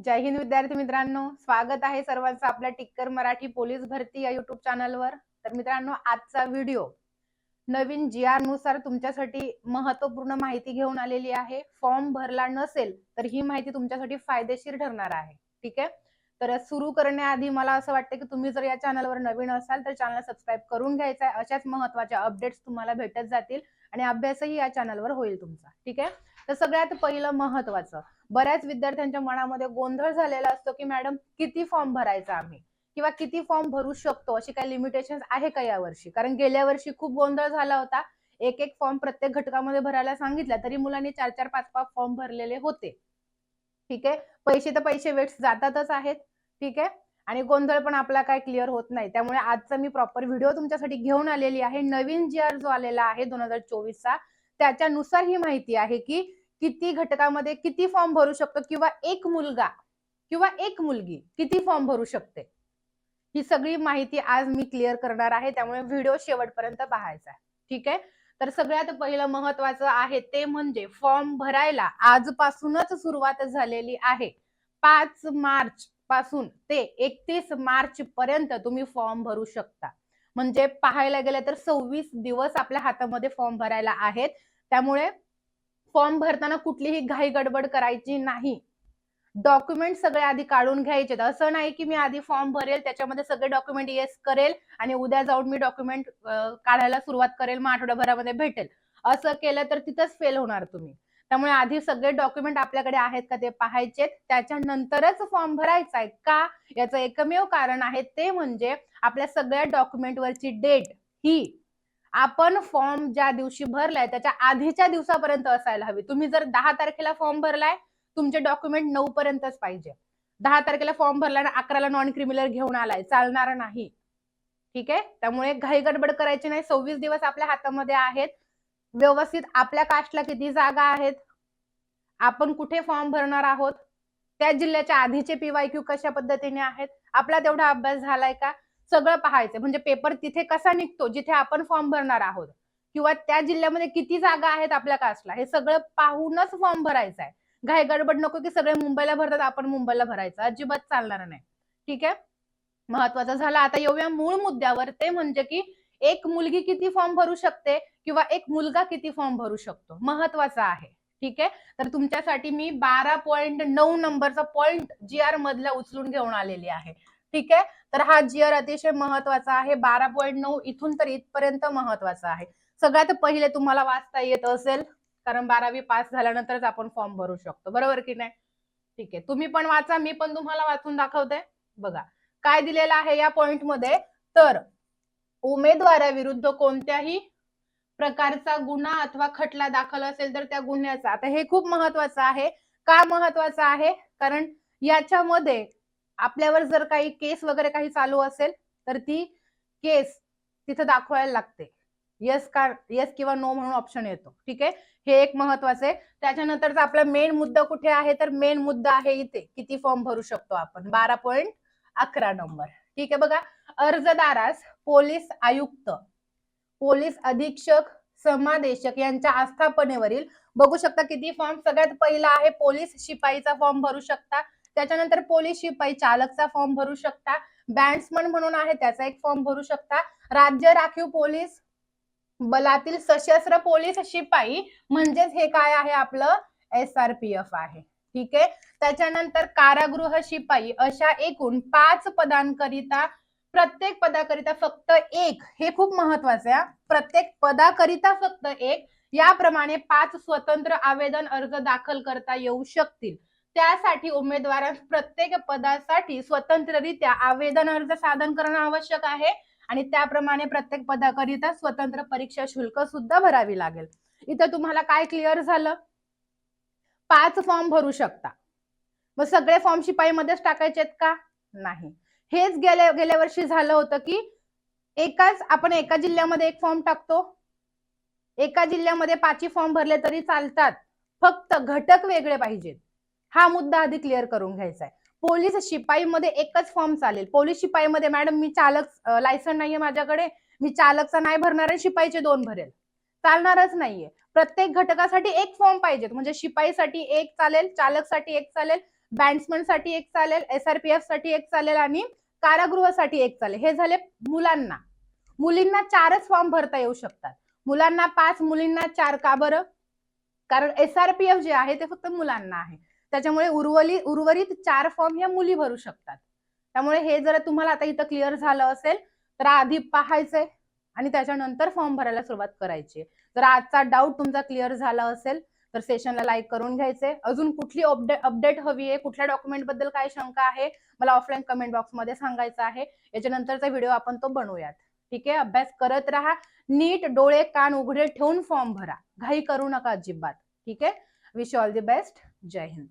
जय हिंद विद्यार्थी मित्रांनो. स्वागत आहे सर्वांचं आपल्या टिक्कर मराठी पोलीस भरती या युट्यूब चॅनलवर तर मित्रांनो आजचा व्हिडिओ नवीन जी आरनुसार तुमच्यासाठी महत्त्वपूर्ण माहिती घेऊन आलेली आहे. फॉर्म भरला नसेल तर ही माहिती तुमच्यासाठी फायदेशीर ठरणार आहे. ठीक आहे? तर सुरू करण्याआधी मला असं वाटतं की तुम्ही जर या चॅनलवर नवीन असाल तर चॅनल सबस्क्राईब करून घ्यायचा आहे अशाच महत्त्वाच्या अपडेट्स तुम्हाला भेटत जातील आणि अभ्यासही या चॅनलवर होईल तुमचा. ठीक आहे? तर सगळ्यात पहिलं महत्वाचं बऱ्याच विद्यार्थ्यांच्या मनामध्ये गोंधळ झालेला असतो की मॅडम किती फॉर्म भरायचा आम्ही? किंवा किती फॉर्म भरू शकतो? अशी काही लिमिटेशन आहे का यावर्षी? कारण गेल्या वर्षी खूप गोंधळ झाला होता. एक एक फॉर्म प्रत्येक घटकामध्ये भरायला सांगितला तरी मुलांनी चार चार पाच पाच फॉर्म भरलेले होते. ठीक आहे? पैसे तर पैसे वेट्स जातातच आहेत. ठीक आहे? आणि गोंधळ पण आपला काय क्लिअर होत नाही. त्यामुळे आजचा मी प्रॉपर व्हिडिओ तुमच्यासाठी घेऊन आलेली आहे. नवीन जी आर जो आलेला आहे दोन हजार चोवीसचा त्याच्यानुसार ही माहिती आहे की किती घटकामध्ये किती फॉर्म भरू शकतो किंवा एक मुलगा किंवा एक मुलगी किती फॉर्म भरू शकते? ही सगळी माहिती आज मी क्लिअर करणार आहे. त्यामुळे व्हिडिओ शेवटपर्यंत पाहायचा आहे. ठीक आहे? तर सगळ्यात पहिलं महत्वाचं आहे ते म्हणजे फॉर्म भरायला आजपासूनच सुरुवात झालेली आहे. पाच मार्च पासून ते एकतीस मार्च पर्यंत तुम्ही फॉर्म भरू शकता. म्हणजे पाहायला गेलं तर सव्वीस दिवस आपल्या हातामध्ये फॉर्म भरायला आहेत. त्यामुळे फॉर्म भरताना कुठलीही घाई गडबड करायची नाही. डॉक्युमेंट सगळे आधी काढून घ्यायचे असं नाही की मी आधी फॉर्म भरेल त्याच्यामध्ये सगळे डॉक्युमेंट येस करेल आणि उद्या जाऊन मी डॉक्युमेंट काढायला सुरुवात करेल मग आठवड्याभरामध्ये भेटेल. असं केलं तर तिथंच फेल होणार तुम्ही. त्यामुळे आधी सगळे डॉक्युमेंट आपल्याकडे आहेत का ते पाहायचे त्याच्यानंतरच फॉर्म भरायचा आहे का? याचं एकमेव कारण आहे ते म्हणजे आपल्या सगळ्या डॉक्युमेंटवरची डेट ही आपण फॉर्म ज्या दिवशी भरलाय त्याच्या आधीच्या दिवसापर्यंत असायला हवी. तुम्ही जर दहा तारखेला फॉर्म भरलाय तुमचे डॉक्युमेंट नऊ पर्यंतच पाहिजे. दहा तारखेला फॉर्म भरला आणि अकराला नॉन क्रिमिनल घेऊन आलाय चालणार नाही. ठीक आहे? त्यामुळे घाई गडबड करायची नाही. सव्वीस दिवस आपल्या हातामध्ये आहेत. व्यवस्थित आपल्या कास्टला किती जागा आहेत? आपण कुठे फॉर्म भरणार आहोत? त्या जिल्ह्याच्या आधीचे पीवाय क्यू कशा पद्धतीने आहेत? आपला तेवढा अभ्यास झालाय का? सगळं पाहायचं. म्हणजे पेपर तिथे कसा निघतो जिथे आपण फॉर्म भरणार आहोत? किंवा त्या जिल्ह्यामध्ये किती जागा आहेत आपल्या कास्टला हे सगळं पाहूनच फॉर्म भरायचा आहे. घाई गडबड नको की सगळे मुंबईला भरतात आपण मुंबईला भरायचं. अजिबात चालणार नाही. ठीक आहे? महत्वाचं झालं. आता येऊया मूळ मुद्द्यावर. ते म्हणजे की एक मुलगी किती फॉर्म भरू शकते किंवा एक मुलगा किती फॉर्म भरू शकतो? महत्वाचं आहे. ठीक आहे? तर तुमच्यासाठी मी बारा पॉईंट नऊ नंबरचा पॉईंट जी आर मधला उचलून घेऊन आलेली आहे. ठीक आहे? तर हा जिअर अतिशय महत्त्वाचा आहे. बारा पॉईंट नऊ इथून तर इथपर्यंत महत्त्वाचा आहे. सगळ्यात पहिले तुम्हाला वाचता येत असेल कारण बारावी पास झाल्यानंतरच आपण फॉर्म भरू शकतो. बरोबर की नाही? ठीक आहे. तुम्ही पण वाचा मी पण तुम्हाला वाचून दाखवते. बघा. काय दिलेलं आहे या पॉइंटमध्ये तर उमेदवाराविरुद्ध कोणत्याही प्रकारचा गुन्हा अथवा खटला दाखल असेल तर त्या गुन्ह्याचा. आता हे खूप महत्वाचं आहे. का महत्वाचं आहे? कारण याच्यामध्ये आपल्यावर जर काही केस वगैरे काही चालू असेल तर ती केस तिथं दाखवायला लागते. येस का येस किंवा नो म्हणून ऑप्शन येतो. ठीक आहे? हे एक महत्वाचं आहे. त्याच्यानंतरचा आपला मेन मुद्दा कुठे आहे तर मेन मुद्दा आहे इथे. किती फॉर्म भरू शकतो आपण? बारा पॉईंट अकरा नंबर ठीक आहे बघा. अर्जदारास पोलीस आयुक्त पोलीस अधीक्षक समादेशक यांच्या आस्थापनेवरील बघू शकता किती फॉर्म सगळ्यात पहिला आहे पोलीस शिपाईचा फॉर्म भरू शकता. त्याच्यानंतर पोलीस शिपाई चालकचा फॉर्म भरू शकता. बँड्समन म्हणून आहे त्याचा एक फॉर्म भरू शकता. राज्य राखीव पोलीस बलातील सशस्त्र पोलीस शिपाई म्हणजेच हे काय आहे आपलं? एस आर पी एफ आहे. ठीक आहे? त्याच्यानंतर कारागृह शिपाई अशा एकूण पाच पदांकरिता प्रत्येक पदाकरिता फक्त एक हे खूप महत्वाचं आहे प्रत्येक पदाकरिता फक्त एक याप्रमाणे पाच स्वतंत्र आवेदन अर्ज दाखल करता येऊ शकतील. त्यासाठी उमेदवारांस प्रत्येक पदासाठी स्वतंत्ररित्या आवेदन अर्ज सादर करणं आवश्यक आहे. आणि त्याप्रमाणे प्रत्येक पदाकरिता स्वतंत्र परीक्षा शुल्क सुद्धा भरावी लागेल. इथं तुम्हाला काय क्लिअर झालं? पाच फॉर्म भरू शकता. मग सगळे फॉर्म शिपाईमध्येच टाकायचे आहेत का? नाही. हेच गेल्या गेल्या वर्षी झालं होतं की एकाच आपण एका जिल्ह्यामध्ये एक फॉर्म टाकतो. एका जिल्ह्यामध्ये पाचही फॉर्म भरले तरी चालतात. फक्त घटक वेगळे पाहिजेत. हा मुद्दा आधी क्लिअर करून घ्यायचा आहे पोलीस शिपाईमध्ये एकच फॉर्म चालेल. पोलीस शिपाईमध्ये मॅडम मी चालक लायसन नाहीये माझ्याकडे. मी चालकचा नाही भरणार आहे शिपाईचे दोन भरेल. चालणारच नाहीये. प्रत्येक घटकासाठी एक फॉर्म पाहिजेत. म्हणजे शिपाईसाठी एक चालेल चालकसाठी एक चालेल बँड्समनसाठी एक चालेल एसआरपीएफसाठी एक चालेल आणि कारागृहासाठी एक चालेल. हे झाले मुलांना. मुलींना चारच फॉर्म भरता येऊ शकतात. मुलांना पाच मुलींना चार का बरं? कारण एसआरपीएफ जे आहे ते फक्त मुलांना आहे. त्याच्यामुळे उर्वरित उर्वरित चार फॉर्म ह्या मुली भरू शकतात. त्यामुळे हे जर तुम्हाला आता इथं क्लिअर झालं असेल तर आधी पाहायचंय आणि त्याच्यानंतर फॉर्म भरायला सुरुवात करायची जर आजचा डाऊट तुमचा क्लिअर झाला असेल तर सेशनला लाईक करून घ्यायचे अजून कुठली अपडेट हवी आहे? कुठल्या डॉक्युमेंटबद्दल काय शंका आहे? मला ऑफलाईन कमेंट बॉक्समध्ये सांगायचं आहे. याच्यानंतरचा व्हिडिओ आपण तो बनवूयात. ठीक आहे? अभ्यास करत राहा. नीट डोळे कान उघडे ठेवून फॉर्म भरा. घाई करू नका अजिबात. ठीक आहे? विश ऑल दी बेस्ट जय हिंद.